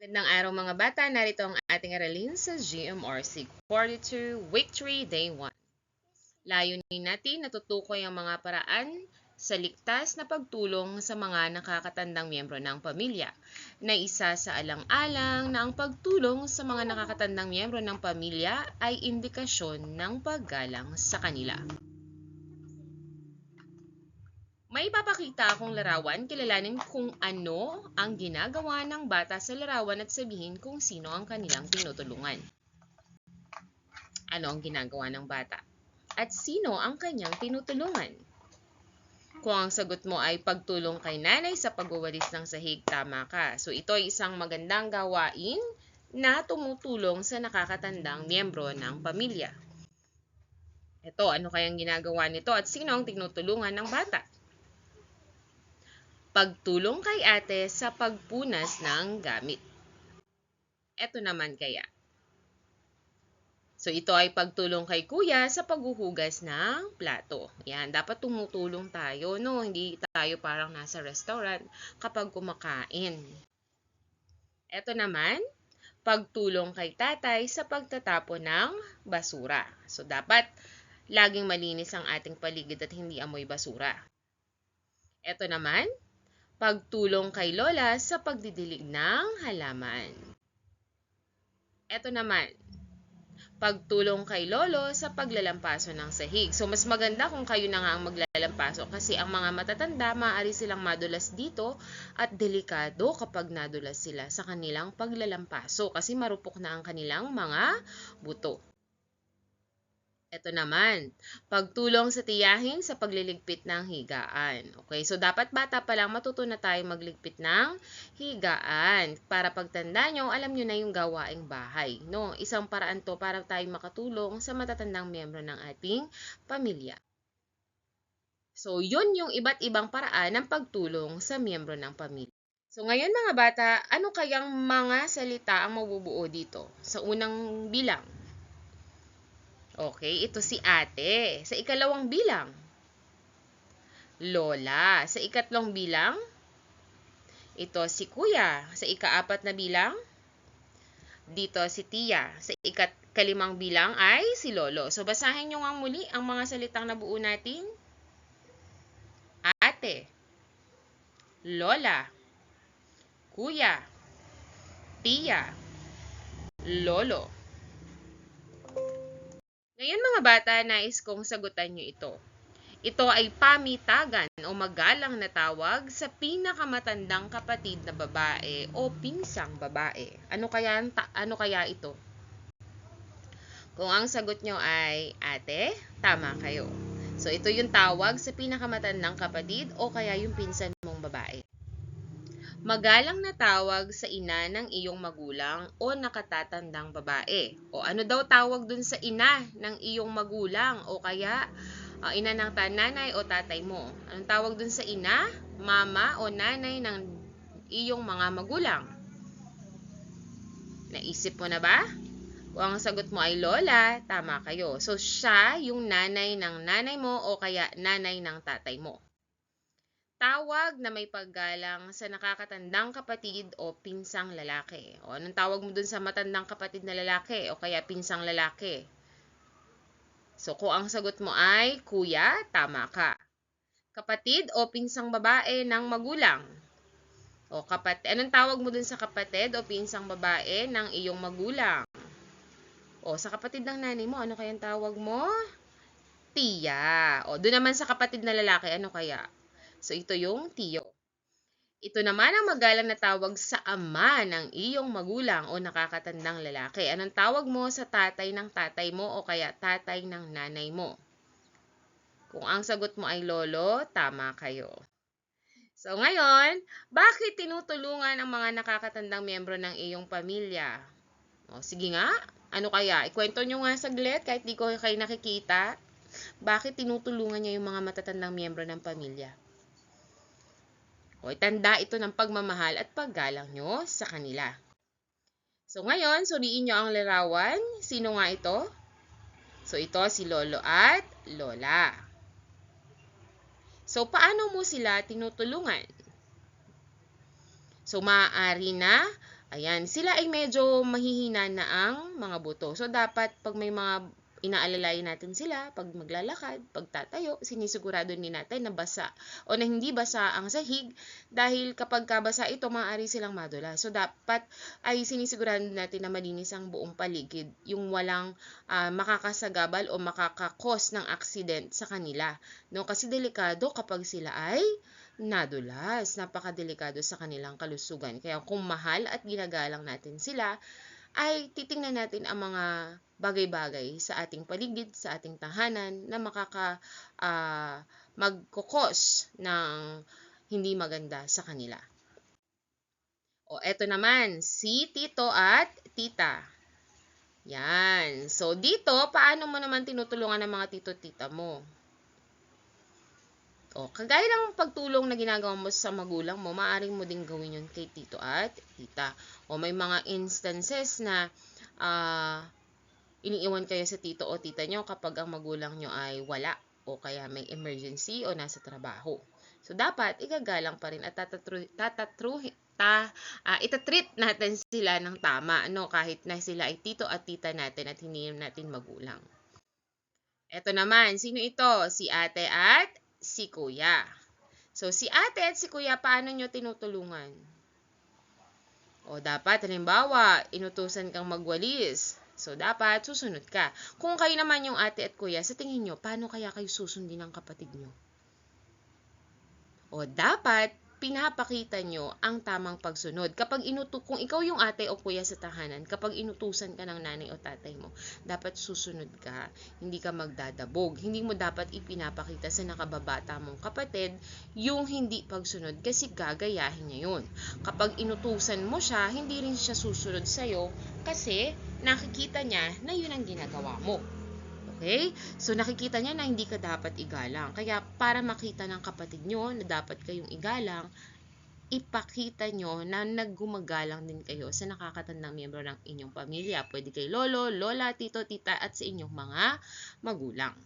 Magandang araw mga bata, narito ang ating aralin sa GMRC Quarter 2, Week 3, Day 1. Layunin natin natutukoy ang mga paraan sa ligtas na pagtulong sa mga nakakatandang miyembro ng pamilya, na isa sa alang-alang na ang pagtulong sa mga nakakatandang miyembro ng pamilya ay indikasyon ng paggalang sa kanila. May papakita akong larawan, kilalanin kung ano ang ginagawa ng bata sa larawan at sabihin kung sino ang kanilang tinutulungan. Ano ang ginagawa ng bata? At sino ang kanyang tinutulungan? Kung ang sagot mo ay pagtulong kay nanay sa pagwawalis ng sahig, tama ka. So ito ay isang magandang gawain na tumutulong sa nakakatandang miyembro ng pamilya. Ito, ano kayang ginagawa nito at sino ang tinutulungan ng bata? Pagtulong kay ate sa pagpunas ng gamit. Ito naman kaya. So ito ay pagtulong kay kuya sa paghuhugas ng plato. Yan, dapat tumutulong tayo, no? Hindi tayo parang nasa restaurant kapag kumakain. Ito naman, pagtulong kay tatay sa pagtatapon ng basura. So dapat laging malinis ang ating paligid at hindi amoy basura. Ito naman, pagtulong kay Lola sa pagdidilig ng halaman. Ito naman, pagtulong kay Lolo sa paglalampaso ng sahig. So, mas maganda kung kayo na nga ang maglalampaso kasi ang mga matatanda, maaari silang madulas dito at delikado kapag nadulas sila sa kanilang paglalampaso kasi marupok na ang kanilang mga buto. Ito naman, pagtulong sa tiyahin sa pagliligpit ng higaan. Okay, so dapat bata pa lang matuto na tayo magligpit ng higaan. Para pagtanda nyo, alam nyo na yung gawaing bahay. No? Isang paraan to para tayo makatulong sa matatandang miyembro ng ating pamilya. So, yun yung iba't ibang paraan ng pagtulong sa miyembro ng pamilya. So, ngayon mga bata, ano kayang mga salita ang mabubuo dito? Sa unang bilang, Okay, ito si ate. Sa ikalawang bilang, lola. Sa ikatlong bilang, ito si kuya. Sa ikaapat na bilang, dito si tiya. Sa ikalimang bilang ay si lolo. So, basahin nyo nga muli ang mga salitang nabuo natin. Ate, lola, kuya, tiya, lolo. Ngayon mga bata, nais kong sagutan nyo ito. Ito ay pamitagan o magalang na tawag sa pinakamatandang kapatid na babae o pinsang babae. Ano kaya, ano kaya ito? Kung ang sagot nyo ay ate, tama kayo. So ito yung tawag sa pinakamatandang kapatid o kaya yung pinsan mong babae. Magalang na tawag sa ina ng iyong magulang o nakatatandang babae. O ano daw tawag dun sa ina ng iyong magulang o kaya uh, ina ng nanay o tatay mo? Anong tawag dun sa ina, mama o nanay ng iyong mga magulang? Naisip mo na ba? Kung ang sagot mo ay lola, tama kayo. So, siya yung nanay ng nanay mo o kaya nanay ng tatay mo. Tawag na may paggalang sa nakakatandang kapatid o pinsang lalaki. O anong tawag mo dun sa matandang kapatid na lalaki o kaya pinsang lalaki? So, kung ang sagot mo ay kuya, tama ka. Kapatid o pinsang babae ng magulang. O kapatid, anong tawag mo dun sa kapatid o pinsang babae ng iyong magulang? O sa kapatid ng nanay mo, ano kayang tawag mo? Tiya. O doon naman sa kapatid na lalaki, ano kaya? So, ito yung tiyo. Ito naman ang magalang na tawag sa ama ng iyong magulang o nakakatandang lalaki. Anong tawag mo sa tatay ng tatay mo o kaya tatay ng nanay mo? Kung ang sagot mo ay lolo, tama kayo. So ngayon, bakit tinutulungan ang mga nakakatandang miyembro ng iyong pamilya? O, sige nga, ano kaya? Ikwento nyo nga saglit kahit di ko kayo nakikita. Bakit tinutulungan niya yung mga matatandang miyembro ng pamilya? O itanda ito ng pagmamahal at paggalang nyo sa kanila. So ngayon, suriin nyo ang larawan. Sino nga ito? So ito si Lolo at Lola. So paano mo sila tinutulungan? So maaari na Ayan, sila ay medyo mahihina na ang mga buto. So, dapat pag may mga inaalalayan natin sila pag maglalakad, pagtatayo, sinisigurado din natin na basa o na hindi basa ang sahig dahil kapag kabasa ito, maaari silang madula. So, dapat ay sinisigurado natin na malinis ang buong paligid, yung walang uh, makakasagabal o makakakos ng accident sa kanila. No? Kasi delikado kapag sila ay nadulas. Napakadelikado sa kanilang kalusugan. Kaya kung mahal at ginagalang natin sila, ay titingnan natin ang mga bagay-bagay sa ating paligid, sa ating tahanan na makaka uh, magkukos ng hindi maganda sa kanila. O eto naman, si tito at tita. Yan. So dito, paano mo naman tinutulungan ng mga tito-tita mo? O, kagaya ng pagtulong na ginagawa mo sa magulang mo, maaaring mo din gawin yun kay tito at tita. O may mga instances na uh, iniiwan kayo sa tito o tita nyo kapag ang magulang nyo ay wala o kaya may emergency o nasa trabaho. So, dapat igagalang pa rin at tatatru, tatatru, ta, uh, itatreat natin sila ng tama, no? kahit na sila ay tito at tita natin at hindi natin magulang. Ito naman, sino ito? Si ate at si kuya. So, si ate at si kuya, paano nyo tinutulungan? O, dapat, halimbawa, inutusan kang magwalis. So, dapat susunod ka. Kung kayo naman yung ate at kuya, sa tingin nyo, paano kaya kayo susundin ng kapatid nyo? O, dapat, pinapakita nyo ang tamang pagsunod. Kapag inutu kung ikaw yung ate o kuya sa tahanan, kapag inutusan ka ng nanay o tatay mo, dapat susunod ka. Hindi ka magdadabog. Hindi mo dapat ipinapakita sa nakababata mong kapatid yung hindi pagsunod kasi gagayahin niya yun. Kapag inutusan mo siya, hindi rin siya susunod sa'yo kasi nakikita niya na yun ang ginagawa mo. Okay? So, nakikita niya na hindi ka dapat igalang. Kaya, para makita ng kapatid nyo na dapat kayong igalang, ipakita nyo na naggumagalang din kayo sa nakakatandang miyembro ng inyong pamilya. Pwede kay lolo, lola, tito, tita, at sa inyong mga magulang.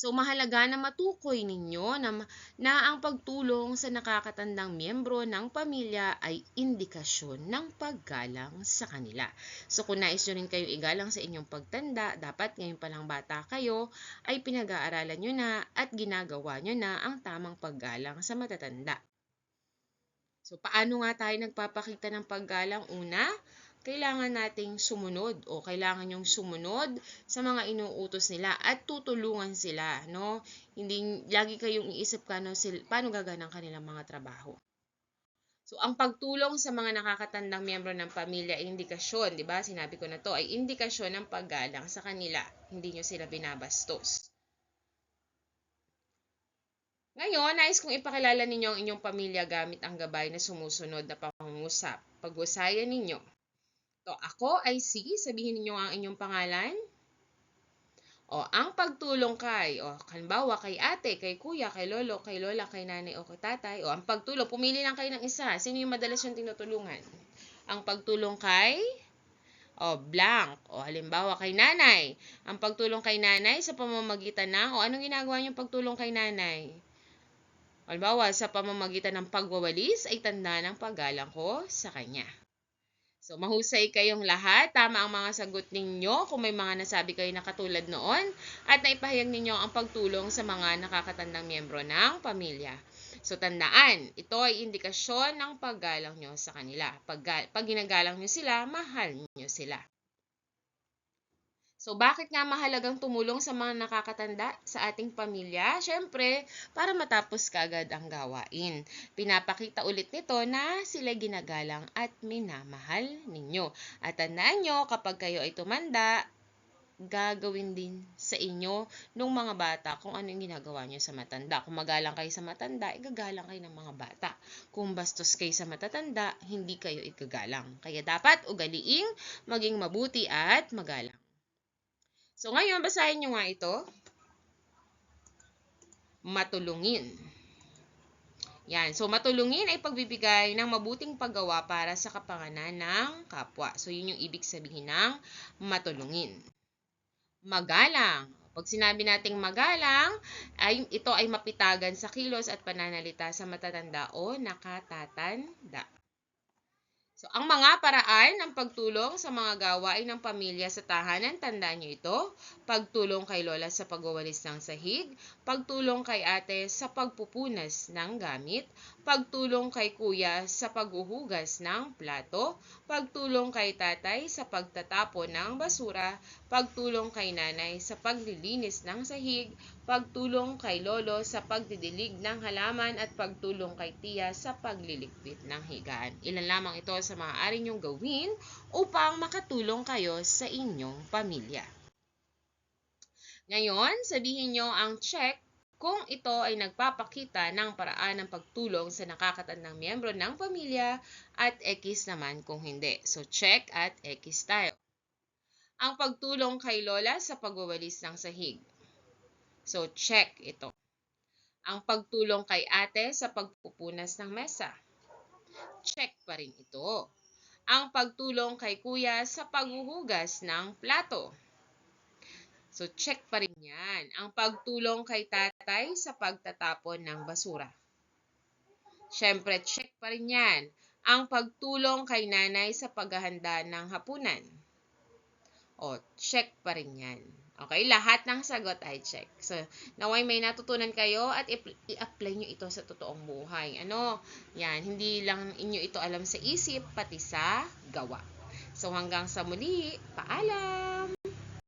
So, mahalaga na matukoy ninyo na, na ang pagtulong sa nakakatandang miyembro ng pamilya ay indikasyon ng paggalang sa kanila. So, kung nais nyo rin kayo igalang sa inyong pagtanda, dapat ngayon palang bata kayo ay pinag-aaralan nyo na at ginagawa nyo na ang tamang paggalang sa matatanda. So, paano nga tayo nagpapakita ng paggalang? Una, kailangan nating sumunod o kailangan yung sumunod sa mga inuutos nila at tutulungan sila, no? Hindi lagi kayong iisip ka no, sil, paano gagana ang kanilang mga trabaho. So, ang pagtulong sa mga nakakatandang miyembro ng pamilya ay indikasyon, di ba? Sinabi ko na to, ay indikasyon ng paggalang sa kanila. Hindi nyo sila binabastos. Ngayon, nais kong ipakilala ninyo ang inyong pamilya gamit ang gabay na sumusunod na pangungusap. Pag-usayan ninyo. To, ako ay si, sabihin niyo ang inyong pangalan. O, ang pagtulong kay, o, halimbawa kay ate, kay kuya, kay lolo, kay lola, kay nanay, o kay tatay, o, ang pagtulong, pumili lang kayo ng isa. Sino yung madalas yung tinutulungan? Ang pagtulong kay, o, blank. O, halimbawa kay nanay. Ang pagtulong kay nanay sa pamamagitan ng, o, anong ginagawa niyo pagtulong kay nanay? Halimbawa, sa pamamagitan ng pagwawalis ay tanda ng paggalang ko sa kanya. So, mahusay kayong lahat. Tama ang mga sagot ninyo kung may mga nasabi kayo na katulad noon at naipahayag ninyo ang pagtulong sa mga nakakatandang miyembro ng pamilya. So, tandaan, ito ay indikasyon ng paggalang nyo sa kanila. Pag, pag ginagalang nyo sila, mahal nyo sila. So, bakit nga mahalagang tumulong sa mga nakakatanda sa ating pamilya? Siyempre, para matapos kagad ang gawain. Pinapakita ulit nito na sila ginagalang at minamahal ninyo. At tandaan nyo, kapag kayo ay tumanda, gagawin din sa inyo ng mga bata kung ano yung ginagawa nyo sa matanda. Kung magalang kayo sa matanda, igagalang kayo ng mga bata. Kung bastos kayo sa matatanda, hindi kayo igagalang. Kaya dapat ugaliing maging mabuti at magalang. So, ngayon, basahin nyo nga ito. Matulungin. Yan. So, matulungin ay pagbibigay ng mabuting paggawa para sa kapanganan ng kapwa. So, yun yung ibig sabihin ng matulungin. Magalang. Pag sinabi nating magalang, ay, ito ay mapitagan sa kilos at pananalita sa matatanda o nakatatanda. So, ang mga paraan ng pagtulong sa mga gawain ng pamilya sa tahanan, tandaan nyo ito. Pagtulong kay lola sa pagwawalis ng sahig, pagtulong kay ate sa pagpupunas ng gamit, pagtulong kay kuya sa paghuhugas ng plato, pagtulong kay tatay sa pagtatapon ng basura, pagtulong kay nanay sa paglilinis ng sahig, pagtulong kay lolo sa pagdidilig ng halaman at pagtulong kay tiya sa pagliligpit ng higaan. Ilan lamang ito sa maaari niyong gawin upang makatulong kayo sa inyong pamilya. Ngayon, sabihin niyo ang check kung ito ay nagpapakita ng paraan ng pagtulong sa nakakatandang miyembro ng pamilya at X naman kung hindi. So, check at X tayo. Ang pagtulong kay Lola sa pagwawalis ng sahig. So, check ito. Ang pagtulong kay ate sa pagpupunas ng mesa. Check pa rin ito. Ang pagtulong kay kuya sa paghuhugas ng plato. So, check pa rin yan. Ang pagtulong kay tatay sa pagtatapon ng basura. Siyempre, check pa rin yan. Ang pagtulong kay nanay sa paghahanda ng hapunan. O, check pa rin yan. Okay, lahat ng sagot ay check. So, naway may natutunan kayo at i-apply nyo ito sa totoong buhay. Ano, yan, hindi lang inyo ito alam sa isip, pati sa gawa. So, hanggang sa muli, paalam!